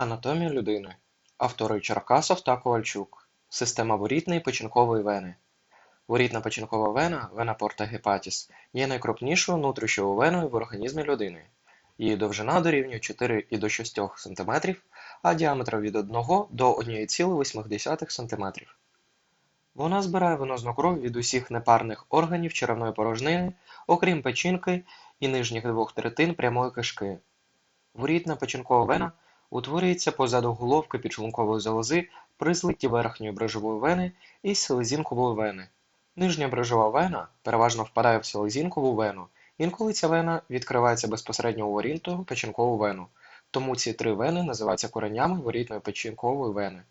Анатомія людини. Автори Черкасов та Ковальчук. Система ворітної печінкової вени. Ворітна печінкова вена вена порта гепатіс є найкрупнішою внутрішньою веною в організмі людини. Її довжина дорівнює 4 і до 6 см, а діаметр від 1 до 1,8 см. Вона збирає венозну кров від усіх непарних органів черевної порожнини, окрім печінки і нижніх двох третин прямої кишки. Ворітна печінкова вена утворюється позаду головки підшлункової залози при злитті верхньої брижової вени і селезінкової вени. Нижня брижова вена переважно впадає в селезінкову вену, інколи ця вена відкривається безпосередньо у ворітну печінкову вену, тому ці три вени називаються коренями ворітної печінкової вени.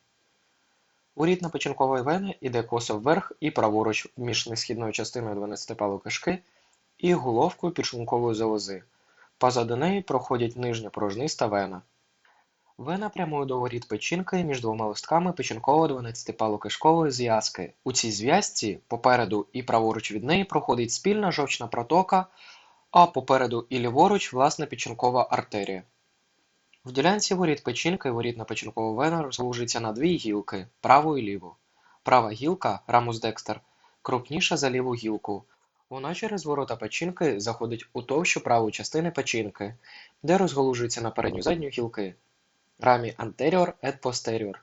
Ворітна печінкова вена іде косо вверх і праворуч між несхідною частиною 12-палої кишки і головкою підшлункової залози. Позаду неї проходять нижня порожниста вена. Вена прямує до воріт печінки між двома листками печінково-12-палокишкової зв'язки. У цій зв'язці попереду і праворуч від неї проходить спільна жовчна протока, а попереду і ліворуч власна печінкова артерія. В ділянці воріт печінки ворітна печінкова вена розгалужується на дві гілки праву і ліву. Права гілка рамус декстер крупніша за ліву гілку. Вона через ворота печінки заходить у товщу правої частини печінки, де розгалужується на передню задню гілки рамі anterior et posterior.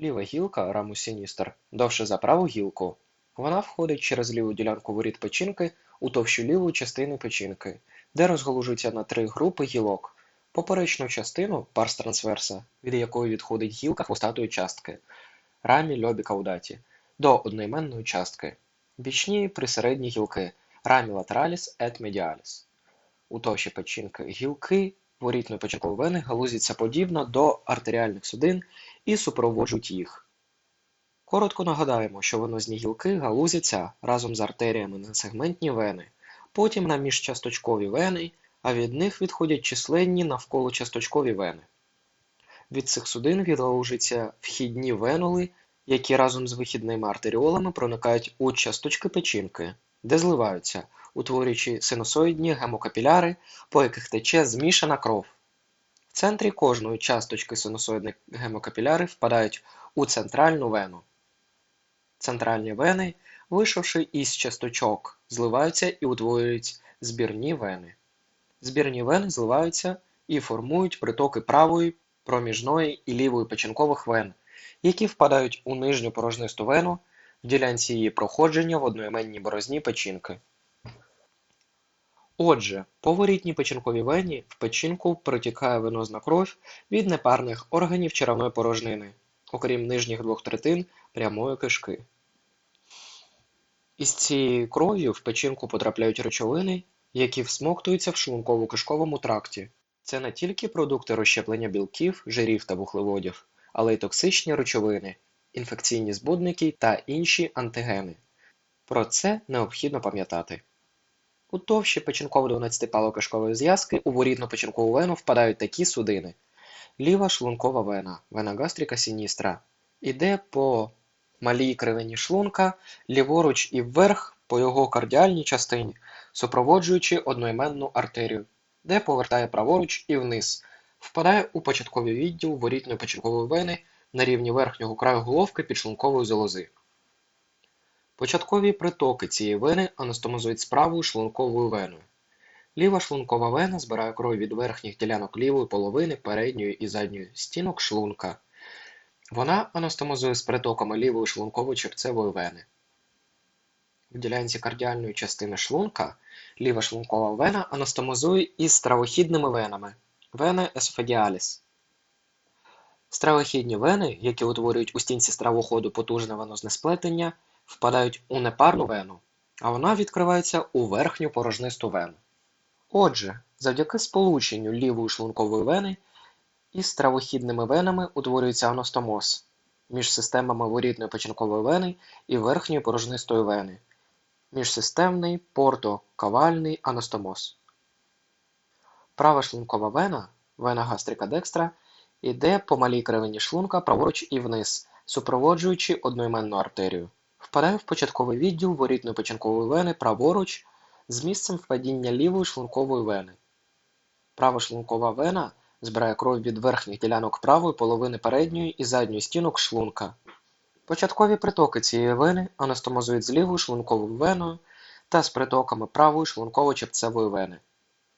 Ліва гілка рамус sinister довше за праву гілку. Вона входить через ліву ділянку воріт печінки у товщу лівої частини печінки, де розгалужується на три групи гілок. Поперечну частину парс трансверса, від якої відходить гілка хвостатої частки, рамі льобі каудаті, до одноіменної частки, бічні присередні гілки, рамі латераліс et медіаліс. У товщі печінки гілки ворітної печінкової вени галузяться подібно до артеріальних судин і супроводжують їх. Коротко нагадаємо, що венозні гілки галузяться разом з артеріями на сегментні вени, потім на міжчасточкові вени, а від них відходять численні навколочасточкові вени. Від цих судин відгалужаться вхідні венули, які разом з вихідними артеріолами проникають у часточки печінки, де зливаються, утворюючи синусоїдні гемокапіляри, по яких тече змішана кров. В центрі кожної часточки синусоїдних гемокапіляри впадають у центральну вену. Центральні вени, вийшовши із часточок, зливаються і утворюють збірні вени. Збірні вени зливаються і формують притоки правої, проміжної і лівої печінкових вен, які впадають у нижню порожнисту вену в ділянці її проходження в одноіменній борозні печінки. Отже, по ворітній печінковій вені в печінку протікає венозна кров від непарних органів черевної порожнини, окрім нижніх двох третин прямої кишки. Із цією кров'ю в печінку потрапляють речовини, які всмоктуються в шлунково-кишковому тракті. Це не тільки продукти розщеплення білків, жирів та вуглеводів, але й токсичні речовини, інфекційні збудники та інші антигени. Про це необхідно пам'ятати. У товщі печінково-12-палокишкової зв'язки у ворітну печінкову вену впадають такі судини. Ліва шлункова вена, вена гастрика сіністра, іде по малій кривині шлунка, ліворуч і вверх по його кардіальній частині, супроводжуючи одноіменну артерію, де повертає праворуч і вниз, впадає у початковий відділ ворітної печінкової вени на рівні верхнього краю головки підшлункової залози. Початкові притоки цієї вени анастомозують з правою шлунковою веною. Ліва шлункова вена збирає кров від верхніх ділянок лівої половини передньої і задньої стінок шлунка. Вона анастомозує з притоками лівої шлункової черцевої вени. В ділянці кардіальної частини шлунка ліва шлункова вена анастомозує із стравохідними венами вени есофагіаліс. Стравохідні вени, які утворюють у стінці стравоходу потужне венозне сплетення, впадають у непарну вену, а вона відкривається у верхню порожнисту вену. Отже, завдяки сполученню лівої шлункової вени із стравохідними венами утворюється анастомоз між системами ворітної печінкової вени і верхньої порожнистої вени, міжсистемний порто-кавальний анастомоз. Права шлункова вена, вена гастрика декстра, іде по малій кривині шлунка праворуч і вниз, супроводжуючи одноіменну артерію. Впадає в початковий відділ ворітної печінкової вени праворуч з місцем впадіння лівої шлункової вени. Права шлункова вена, Збирає кров від верхніх ділянок правої половини передньої і задньої стінок шлунка. Початкові притоки цієї вени анастомозують з лівою шлунковою веною та з притоками правої шлунково-чепцевої вени.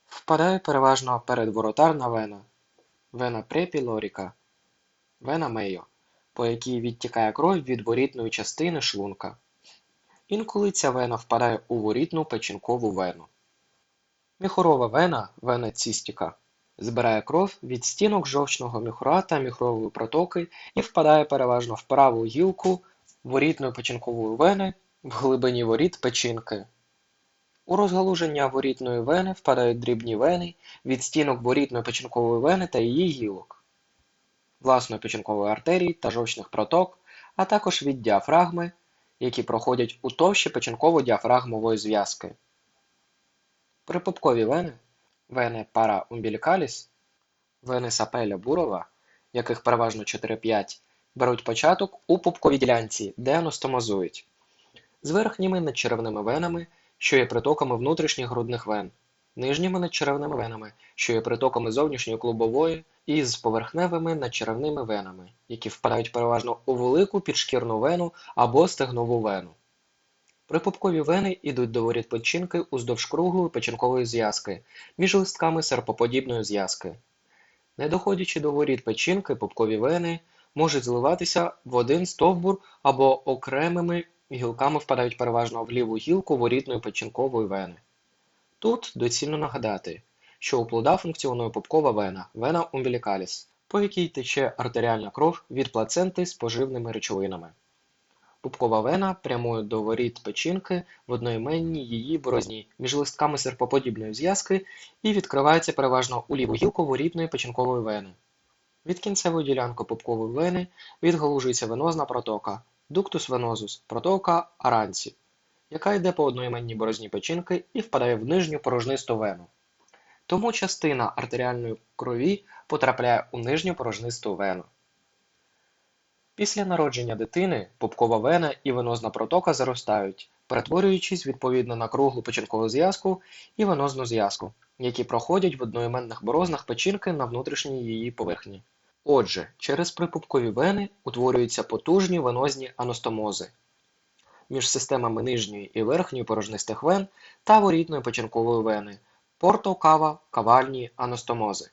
Впадає переважно передворотарна вена, вена препілоріка, вена мейо, по якій відтікає кров від ворітної частини шлунка. Інколи ця вена впадає у ворітну печінкову вену. Міхурова вена, вена цістіка, збирає кров від стінок жовчного міхура та міхурової протоки і впадає переважно в праву гілку ворітної печінкової вени в глибині воріт печінки. У розгалуження ворітної вени впадають дрібні вени від стінок ворітної печінкової вени та її гілок, власної печінкової артерії та жовчних проток, а також від діафрагми, які проходять у товщі печінково-діафрагмової зв'язки. Припупкові вени, вени параумбілікаліс, вени сапеля бурова, яких переважно 4-5, беруть початок у пупковій ділянці, де анастомозують, з верхніми надчеревними венами, що є притоками внутрішніх грудних вен, нижніми надчеревними венами, що є притоками зовнішньої клубової, і з поверхневими надчеревними венами, які впадають переважно у велику підшкірну вену або стегнову вену. Припупкові вени йдуть до воріт печінки уздовж круглої печінкової зв'язки між листками серпоподібної зв'язки. Не доходячи до воріт печінки, пупкові вени можуть зливатися в один стовбур або окремими гілками впадають переважно в ліву гілку ворітної печінкової вени. Тут доцільно нагадати, що у плода функціонує пупкова вена, вена умбілікаліс, по якій тече артеріальна кров від плаценти з поживними речовинами. Пупкова вена прямує до воріт печінки в одноіменній її борозні між листками серпоподібної зв'язки і відкривається переважно у ліву гілку ворітної печінкової вени. Від кінцевої ділянки пупкової вени відгалужується венозна протока дуктус венозус, протока аранці, яка йде по одноіменній борозні печінки і впадає в нижню порожнисту вену. Тому частина артеріальної крові потрапляє у нижню порожнисту вену. Після народження дитини пупкова вена і венозна протока заростають, перетворюючись відповідно на круглу печінкову зв'язку і венозну зв'язку, які проходять в одноіменних борознах печінки на внутрішній її поверхні. Отже, через припупкові вени утворюються потужні венозні анастомози між системами нижньої і верхньої порожнистих вен та ворітної печінкової вени, портокава-кавальні анастомози.